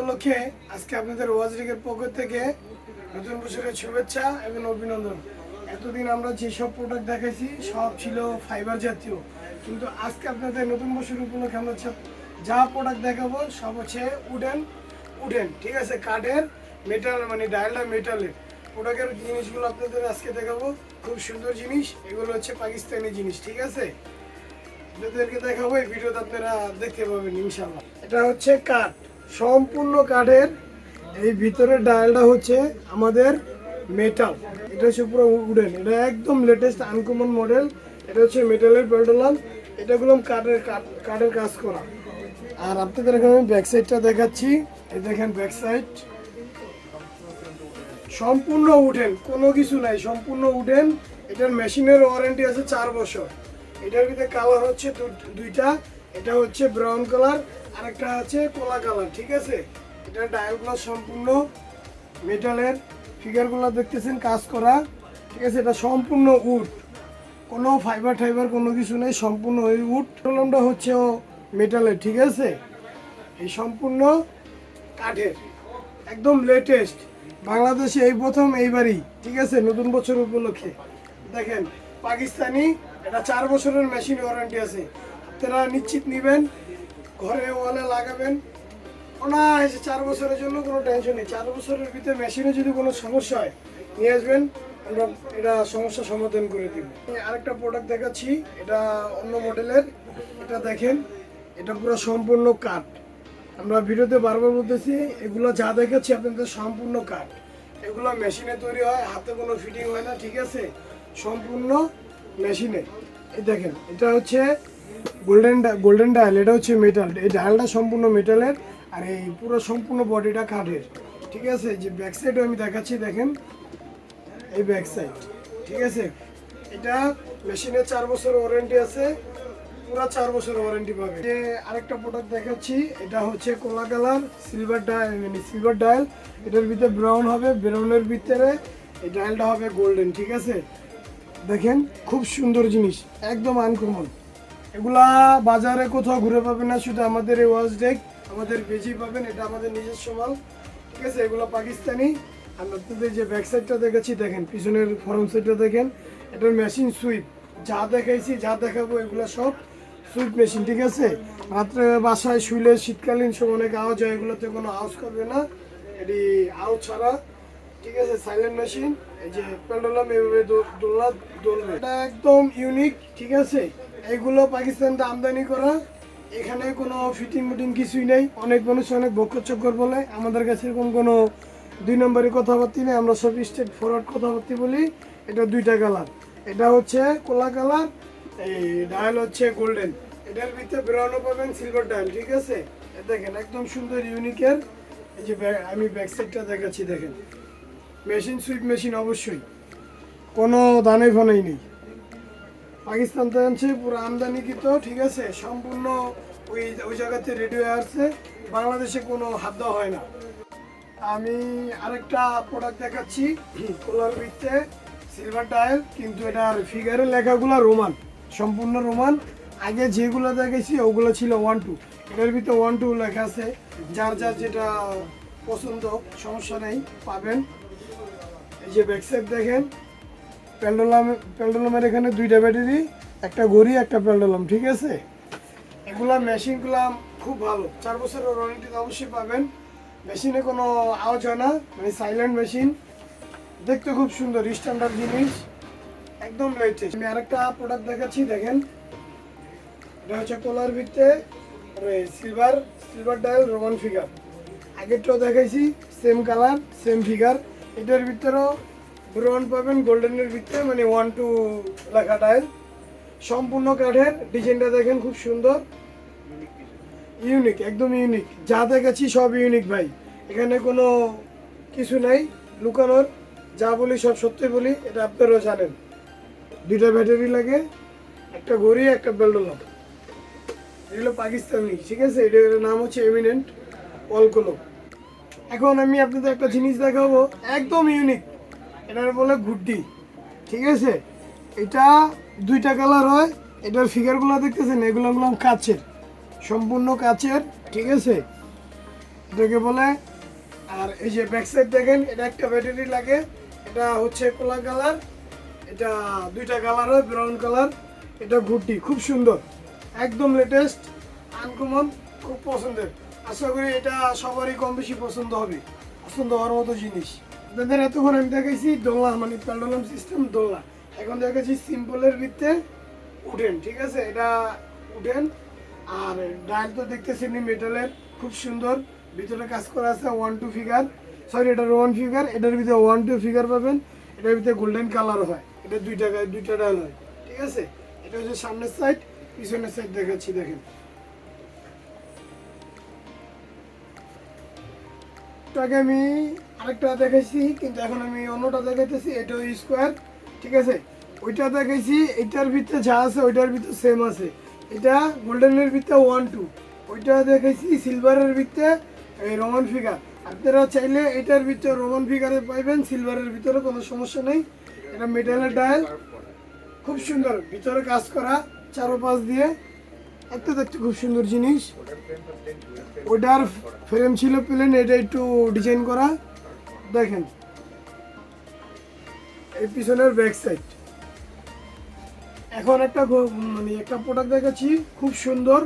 উপলক্ষে আজকে আপনাদের ওয়াজরিকের পক্ষ থেকে নতুন বছরের শুভেচ্ছা এবং অভিনন্দন। এতদিন আমরা যেসব প্রোডাক্ট দেখাইছি, সব ছিল ফাইবার জাতীয়। কিন্তু আজকে আপনাদের নতুন বছর উপলক্ষে আমরা যা প্রোডাক্ট দেখাবো, সব হচ্ছে উডেন উডেন ঠিক আছে? কাঠের মেটাল মানে ডায়ালটা মেটালের প্রোডাক্টের জিনিসগুলো আপনাদের আজকে দেখাবো। খুব সুন্দর জিনিস। এগুলো হচ্ছে পাকিস্তানি জিনিস, ঠিক আছে? আপনাদেরকে দেখাবো, এই ভিডিওতে আপনারা দেখতে পাবেন ইনশাল্লাহ এটা হচ্ছে কাঠ। সম্পূর্ণ কাঠের এই ভিতরের ডায়ালটা হচ্ছে আমাদের মেটাল এটা হচ্ছে পুরো উডেন এটা একদম লেটেস্ট আনকমন মডেল এটা হচ্ছে মেটালের পেল্টোলাম এটাগুলো কাঠের কাঠ- কাঠের কাজ করা। আর আপনাদের এখানে আমি ব্যাক সাইডটা দেখাচ্ছি। এই দেখেন ব্যাক সাইড সম্পূর্ণ উঠেন কোনো কিছু নাই, সম্পূর্ণ উঠেন এটার মেশিনের ওয়ারেন্টি আছে চার বছর। এটার ভিতরে কালার হচ্ছে দুইটা। এটা হচ্ছে ব্রাউন কালার আর একটা আছে কলা কালার, ঠিক আছে? এটার ডায়ালগুলো সম্পূর্ণ মেটালের ফিগারগুলো দেখতেছেন, কাজ করা, ঠিক আছে? এটা সম্পূর্ণ উড কোনো ফাইবার টাইবার কোনো কিছু নেই, সম্পূর্ণ ওই উড কলমটা হচ্ছে ও মেটালের ঠিক আছে? এই সম্পূর্ণ কাঠের, একদম লেটেস্ট বাংলাদেশে এই প্রথম, এইবারই, ঠিক আছে? নতুন বছর উপলক্ষে। দেখেন, পাকিস্তানি, এটা চার বছরের মেশিন ওয়ারেন্টি আছে। আপনারা নিশ্চিত নেবেন ঘরে ওয়ালে লাগাবেন। অনায়াসে চার বছরের জন্য কোনো টেনশন নেই। চার বছরের ভিতরে মেশিনে যদি কোনো সমস্যা হয়, নিয়ে আসবেন। আমরা এটা সমস্যা সমাধান করে দিব। আরেকটা প্রোডাক্ট দেখাচ্ছি। এটা অন্য মডেলের এটা দেখেন, এটা পুরো সম্পূর্ণ কাঠ। আমরা ভিডিওতে বারবার বলতেছি, এগুলো যা দেখাচ্ছি আপনাদের সম্পূর্ণ কাঠ। এগুলো মেশিনে তৈরি হয়, হাতে কোনো ফিটিং হয় না, ঠিক আছে? সম্পূর্ণ মেশিনে এই দেখেন, এটা হচ্ছে গোল্ডেন গোল্ডেন ডায়াল, এটা হচ্ছে মেটাল এই ডায়ালটা সম্পূর্ণ মেটালের আর এই পুরো সম্পূর্ণ বডিটা কাঠের, ঠিক আছে? যে ব্যাক সাইডও আমি দেখাচ্ছি, দেখেন? এই ব্যাক সাইড ঠিক আছে? এটা মেশিনের চার বছর ওয়ারেন্টি আছে, পুরো চার বছর ওয়ারেন্টি পাবে। যে আরেকটা প্রোডাক্ট দেখাচ্ছি, এটা হচ্ছে কোলা কালার সিলভার ডায়াল মানে সিলভার ডায়াল, এটার ভিতরে ব্রাউন হবে ব্রাউনের ভিতরে এই ডায়ালটা হবে গোল্ডেন ঠিক আছে? দেখেন, খুব সুন্দর জিনিস, একদম আনকমন এগুলা বাজারে কোথাও ঘুরে পাবেন না, শুধু আমাদের এই ওয়াচ ডেক, আমাদের বেজি পাবেন, এটা আমাদের নিজস্ব মাল। ঠিক আছে, এগুলো পাকিস্তানি। আর আপনাদের যে ব্যাক সাইডটা দেখেছি দেখেন, পিছনের ফরম সাইডটা দেখেন, এটার মেশিন সুইপ যা দেখাইছি, যা দেখাবো, এগুলো সব সুইপ মেশিন ঠিক আছে? রাত্রে বাসায় শুইলে শীতকালীন সময় অনেক আওয়াজ হয়, এগুলোতে কোনো আওয়াজ করবে না। এটি আওয়াজ ছাড়া। ঠিক আছে সাইলেন্ট মেশিন এই যে পেন্ডুলাম এভাবে দোলনা দোলবে। এটা একদম ইউনিক ঠিক আছে? এইগুলো পাকিস্তান আমদানি করা, এখানে কোনো ফিটিং মিটিং কিছুই নেই। অনেক মানুষ অনেক বক্ষ চক্কর বলে। আমাদের কাছে এরকম কোনো দুই নম্বরের কথাবার্তি নেই। আমরা সব স্টেট ফরওয়ার্ড কথাবার্তা বলি। এটা দুইটা কালার। এটা হচ্ছে কোলা কালার, এই ডায়াল হচ্ছে গোল্ডেন। এটার ভিতরে ব্রাউনও পাবেন, সিলভার ডায়াল, ঠিক আছে? দেখেন, একদম সুন্দর, ইউনিকের। এই যে আমি ব্যাক সাইডটা দেখাচ্ছি, দেখেন। মেশিন সুইপ মেশিন অবশ্যই। কোনো দানে ফোনেই নেই। পাকিস্তান থেকে পুরো আমদানিকৃত ঠিক আছে? সম্পূর্ণ ওই ওই জায়গাতে রেডিও আসছে, বাংলাদেশে কোনো হাত দেওয়া হয় না। আমি আরেকটা প্রোডাক্ট দেখাচ্ছি, কোলার ভিত্তে সিলভার ডায়াল কিন্তু এটার ফিগারের লেখাগুলো রোমান সম্পূর্ণ রোমান আগে যেগুলো দেখেছি, ওগুলো ছিল ওয়ান টু এটার ভিতরে ওয়ান টু লেখা আছে, যার যার যেটা পছন্দ, সমস্যা নেই, পাবেন। এই যে ব্যাকসাইড দেখেন পেন্ডুলাম প্যান্ডোলামের এখানে দুইটা ব্যাটারি, একটা ঘড়ি, একটা পেন্ডুলাম ঠিক আছে? এগুলা মেশিনগুলা খুব ভালো। চার বছরের ওয়ারেন্টি অবশ্যই পাবেন। মেশিনে কোনো আওয়াজ হয় না মানে সাইলেন্ট মেশিন দেখতে খুব সুন্দর স্ট্যান্ডার্ড জিনিস। একদম লেটেস্ট আমি আরেকটা প্রোডাক্ট দেখাচ্ছি, দেখেন। এটা হচ্ছে কোলার ভিত্তে silver silver dial Roman figure আগেরটাও দেখাইছি সেম কালার সেম ফিগার এটার ভিতরেও ব্রাউন পাবেন গোল্ডেনের ভিতরে মানে ওয়ান টু লেখা ডায়াল সম্পূর্ণ কাঠের ডিজাইনটা দেখেন খুব সুন্দর। ইউনিক একদম ইউনিক যা দেখাচ্ছি সব ইউনিক ভাই। এখানে কোনো কিছু নাই, লুকানোর। যা বলি সব সত্যি বলি, এটা আপনারাও জানেন। দুইটা ব্যাটারি লাগে, একটা ঘড়ি, একটা বেল্ডোলাম এগুলো পাকিস্তানি, ঠিক আছে? এটার নাম হচ্ছে এমিনেন্ট অলকোলো এখন আমি আপনাদের একটা জিনিস দেখাবো, একদম ইউনিক এটার বলে গুড্ডি ঠিক আছে? এটা দুইটা কালার হয়, এটার ফিগারগুলো দেখতেছেন, এগুলো কাচের, সম্পূর্ণ কাচের, ঠিক আছে? এটাকে বলে, আর এই যে ব্যাক সাইড দেখেন, এটা একটা ব্যাটারি লাগে, এটা হচ্ছে কোলা কালার এটা দুইটা কালার হয় ব্রাউন কালার এটা ঘুরটি খুব সুন্দর, একদম লেটেস্ট আনকমন খুব পছন্দের। আশা করি এটা সবারই কম বেশি পছন্দ হবে, পছন্দ হওয়ার মতো জিনিস। আপনাদের এতক্ষণ আমি দেখাইছি দোলনা মানে প্যান্ডোলাম সিস্টেম দোলনা এখন দেখাচ্ছি সিম্পলের ভিত্তে উঠেন, ঠিক আছে? এটা উঠেন, আর ডায়াল তো দেখতেছি মেটালের খুব সুন্দর। ভিতরে কাজ করা আছে ওয়ান টু ফিগার সরি এটার ওয়ান ফিগার এটার ভিতরে ওয়ান টু ফিগার পাবেন। এটার ভিতরে গোল্ডেন কালার হয়। এটা দুইটা দুইটা ডায়াল হয়, ঠিক আছে? এটা হচ্ছে সামনের সাইড পিছনের সাইড দেখাচ্ছি, দেখেন। এটাকে আমি আরেকটা দেখাইছি, কিন্তু এখন আমি অন্যটা দেখাইতেছি, এটা স্কোয়ার ঠিক আছে? ওইটা দেখাইছি, এটার ভিতরে যা আছে, ওইটার ভিতরে সেম আছে। এটা গোল্ডেনের ভিতরে ওয়ান টু ওইটা দেখাইছি সিলভারের ভিতরে, এই রোমান ফিগার আপনারা চাইলে এটার ভিতরে রোমান ফিগারে পাইবেন সিলভারের ভিতরে কোনো সমস্যা নেই। এটা মেটালের ডায়াল খুব সুন্দর, ভিতরে কাজ করা চারো পাশ দিয়ে। একটা দেখতে খুব সুন্দর জিনিস। ওটার ফ্রেম ছিল প্লেন এটা একটু ডিজাইন করা। দেখেন, এই পিছনের ব্যাক সাইড এখন একটা মানে একটা প্রোডাক্ট দেখাচ্ছি, খুব সুন্দর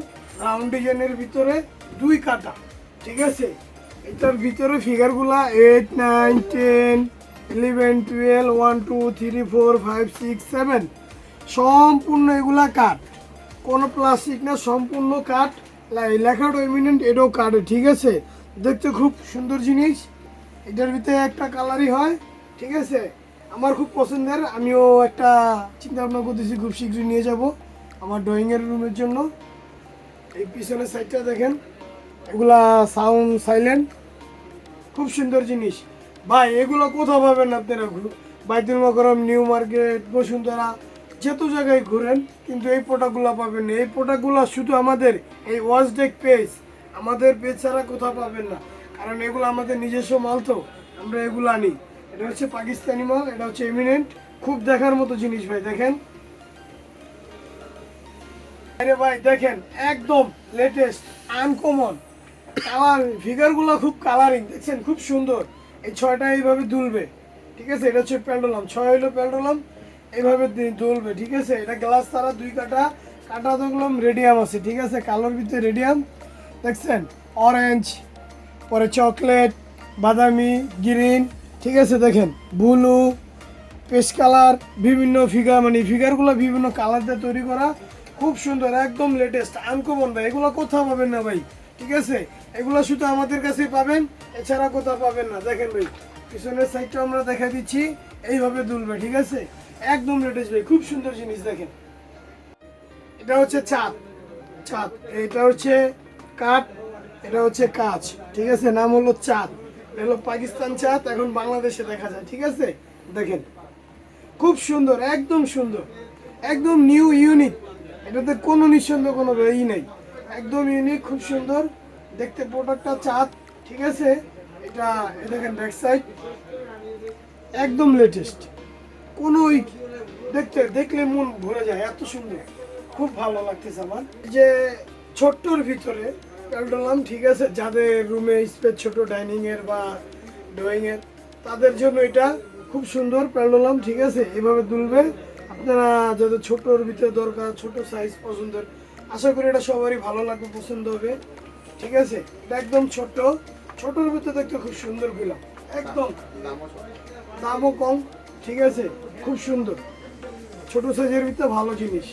রাউন্ড ডিজাইনের ভিতরে দুই কাটা, ঠিক আছে? এটার ভিতরে ফিগারগুলা eight nine ten eleven twelve one two three four five six seven সম্পূর্ণ এগুলা কাঠ। কোনো প্লাস্টিক না, সম্পূর্ণ কাঠ। লা- লেখাটা এমিনেন্ট এটাও কাঠে, ঠিক আছে? দেখতে খুব সুন্দর জিনিস। এটার ভিতরে একটা কালারই হয়, ঠিক আছে? আমার খুব পছন্দের, আমিও একটা চিন্তা ভাবনা করতেছি, খুব শীঘ্রই নিয়ে যাব আমার ড্রয়িংয়ের রুমের জন্য। এই পিছনের সাইডটা দেখেন, এগুলা সাউন্ড সাইলেন্ট খুব সুন্দর জিনিস। ভাই, এগুলো কোথাও পাবেন আপনারা বাইতুল মকরম নিউ মার্কেট, বসুন্ধরা যেত জায়গায় ঘুরেন, কিন্তু এই প্রোডাক্টগুলো পাবেন না। এই প্রোডাক্টগুলো শুধু আমাদের, এই ওয়াচ ডেক পেজ আমাদের পেজ ছাড়া কোথাও পাবেন না। কারণ এগুলো আমাদের নিজস্ব মাল তো, আমরা এগুলো আনি। এটা হচ্ছে পাকিস্তানি মাল, এটা হচ্ছে এমিনেন্ট খুব দেখার মতো জিনিস ভাই, দেখেন। আরে ভাই, দেখেন, একদম লেটেস্ট আনকমন কালার ফিগারগুলো খুব কালারিং দেখছেন? খুব সুন্দর। এই ছয়টা এইভাবে দুলবে। ঠিক আছে? এটা হচ্ছে প্যান্ডোলাম ছয় হলো প্যান্ডোলাম এইভাবে দি- ঠিক আছে? এটা গ্লাস তারা দুই কাটা কাটা দেখলাম রেডিয়াম আছে, ঠিক আছে? কালোর ভিতরে রেডিয়াম দেখছেন? অরেঞ্জ পরে চকলেট বাদামি গ্রিন ঠিক আছে? দেখেন ব্লু পেস কালার বিভিন্ন ফিগার মানে ফিগারগুলো বিভিন্ন কালার দিয়ে তৈরি করা খুব সুন্দর, একদম লেটেস্ট আনকমন ভাই। এগুলো কোথাও পাবেন না ভাই, ঠিক আছে? এগুলো শুধু আমাদের কাছেই পাবেন, এছাড়া কোথাও পাবেন না। দেখেন ভাই, পিছনের সাইডটা আমরা দেখা দিচ্ছি, এইভাবে দুলবে, ঠিক আছে? একদম লেটেস্ট ভাই, খুব সুন্দর জিনিস, দেখেন। এটা হচ্ছে চাঁদ চাঁদ এটা হচ্ছে কাঠ, এটা হচ্ছে কাচ, ঠিক আছে? নাম হলো চাঁদ হলো পাকিস্তান চাঁদ এখন বাংলাদেশে দেখা যায়, ঠিক আছে? দেখেন, খুব সুন্দর, একদম সুন্দর, একদম নিউ ইউনিক এটাতে কোনো নিঃসন্দেহ কোনো ই নেই। একদম ইউনিক খুব সুন্দর। দেখতে প্রোডাক্টটা চাঁদ, ঠিক আছে? এটা দেখেন ব্যাক সাইড একদম লেটেস্ট কোনো দেখতে, দেখলে মন ভরে যায়, এত সুন্দর। খুব ভালো লাগতেছে আমার। যে ছোট্টর ভিতরে প্যান্ডোলাম ঠিক আছে? যাদের রুমে স্পেস ছোট ডাইনিংয়ের বা ড্রয়িংয়ের তাদের জন্য এটা খুব সুন্দর প্যান্ডোলাম ঠিক আছে? এভাবে দুলবে আপনারা যাদের ছোটর ভিতরে দরকার, ছোট সাইজ পছন্দের, আশা করি এটা সবারই ভালো লাগবে, পছন্দ হবে। ঠিক আছে? এটা একদম ছোট ছোটর ভিতরে দেখতে খুব সুন্দর পেলাম একদম। দামও কম, ঠিক আছে? খুব সুন্দর। ছোট সাইজের ভিতরে ভালো জিনিস।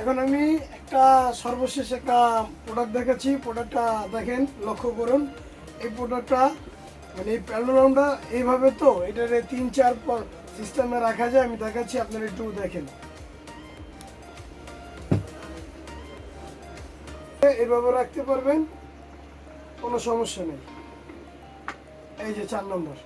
এখন আমি একটা সর্বশেষ একটা প্রোডাক্ট দেখাচ্ছি। প্রোডাক্টটা দেখেন, লক্ষ্য করুন। এই প্রোডাক্টটা মানে এই প্যালোরামটা এইভাবে তো, এটার তিন, চার সিস্টেমে রাখা যায়। আমি দেখাচ্ছি, আপনারা একটু দেখেন। এইভাবে রাখতে পারবেন? কোনো সমস্যা নেই। এই যে চার নম্বর।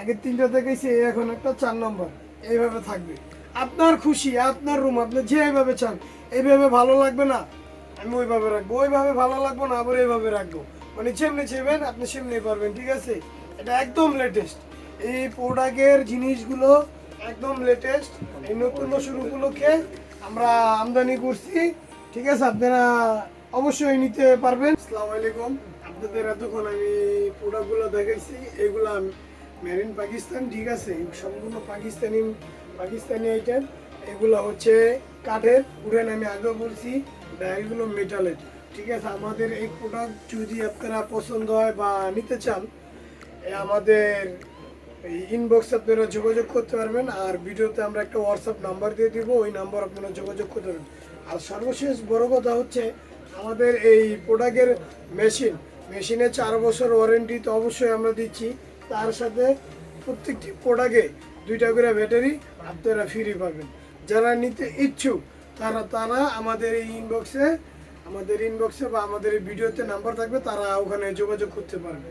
আগের তিনটা দেখেছি এখন একটা চার নম্বর। এইভাবে থাকবে। আপনার খুশি, আপনার রুম, আপনি যেভাবে চান, এইভাবে ভালো লাগবে না? আমি ওইভাবে রাখব, ওইভাবে ভালো লাগবে না, আবার এইভাবে রাখব। মানে যেমনি চেবেন, আপনি সেমনি পারবেন ঠিক আছে? এটা একদম লেটেস্ট এই প্রোডাক্টের জিনিসগুলো একদম লেটেস্ট এই নতুন বছর উপলক্ষে আমরা আমদানি করছি। ঠিক আছে, আপনারা অবশ্যই নিতে পারবেন। আসসালামু আলাইকুম। আপনাদের এতক্ষণ আমি প্রোডাক্টগুলো দেখাইছি, এগুলা মেরিন পাকিস্তান ঠিক আছে? সম্পূর্ণ পাকিস্তানি পাকিস্তানি আইটেম এগুলো হচ্ছে কাঠের উড়েন আমি আগেও বলছি ডায়ালগুলো মেটালের ঠিক আছে, আমাদের এই প্রোডাক্ট যদি আপনারা পছন্দ হয় বা নিতে চান আমাদের এই ইনবক্সে আপনারা যোগাযোগ করতে পারবেন, আর ভিডিওতে আমরা একটা হোয়াটসঅ্যাপ নাম্বার দিয়ে দিব, ওই নাম্বার আপনারা যোগাযোগ করতে পারবেন। আর সর্বশেষ বড় কথা হচ্ছে আমাদের এই প্রোডাক্টের মেশিন। মেশিনে চার বছর ওয়ারেন্টি তো অবশ্যই আমরা দিচ্ছি। তার সাথে প্রত্যেকটি প্রোডাক্টে দুইটা করে ব্যাটারি আপনারা ফ্রি পাবেন। যারা নিতে ইচ্ছুক, তারা তারা আমাদের এই ইনবক্সে আমাদের ইনবক্সে বা আমাদের ভিডিওতে নাম্বার থাকবে, তারা ওখানে যোগাযোগ করতে পারবে।